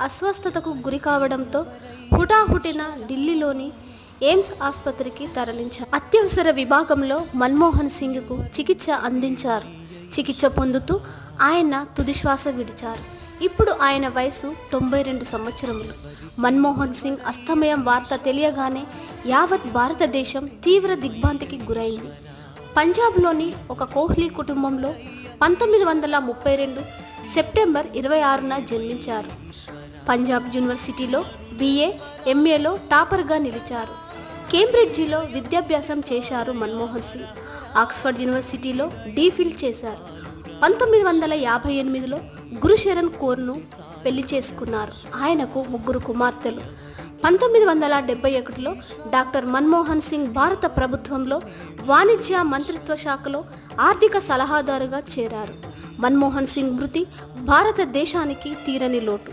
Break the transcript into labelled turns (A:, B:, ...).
A: అస్వస్థతకు గురి కావడంతో హుటాహుటిన ఢిల్లీలోని ఎయిమ్స్ ఆసుపత్రికి తరలించారు. అత్యవసర విభాగంలో మన్మోహన్ సింగ్కు చికిత్స అందించారు. చికిత్స పొందుతూ ఆయన తుదిశ్వాస విడిచారు. ఇప్పుడు ఆయన వయసు తొంభై రెండు సంవత్సరములు. మన్మోహన్ సింగ్ అస్తమయం వార్త తెలియగానే యావత్ భారతదేశం తీవ్ర దిగ్భ్రాంతికి గురైంది. పంజాబ్లోని ఒక కోహ్లీ కుటుంబంలో పంతొమ్మిది వందల ముప్పై రెండు సెప్టెంబర్ ఇరవై ఆరున జన్మించారు. పంజాబ్ యూనివర్సిటీలో బిఏ ఎంఏలో టాపర్గా నిలిచారు. కేంబ్రిడ్జిలో విద్యాభ్యాసం చేశారు మన్మోహన్ సింగ్. ఆక్స్ఫర్డ్ యూనివర్సిటీలో డీఫిల్ చేశారు. పంతొమ్మిది వందల యాభై ఎనిమిదిలో గురుశరణ్ కోర్ను పెళ్ళి చేసుకున్నారు. ఆయనకు ముగ్గురు కుమార్తెలు. పంతొమ్మిది వందల డెబ్బై ఒకటిలో డాక్టర్ మన్మోహన్ సింగ్ భారత ప్రభుత్వంలో వాణిజ్య మంత్రిత్వ శాఖలో ఆర్థిక సలహాదారుగా చేరారు. మన్మోహన్ సింగ్ మృతి భారతదేశానికి తీరని లోటు.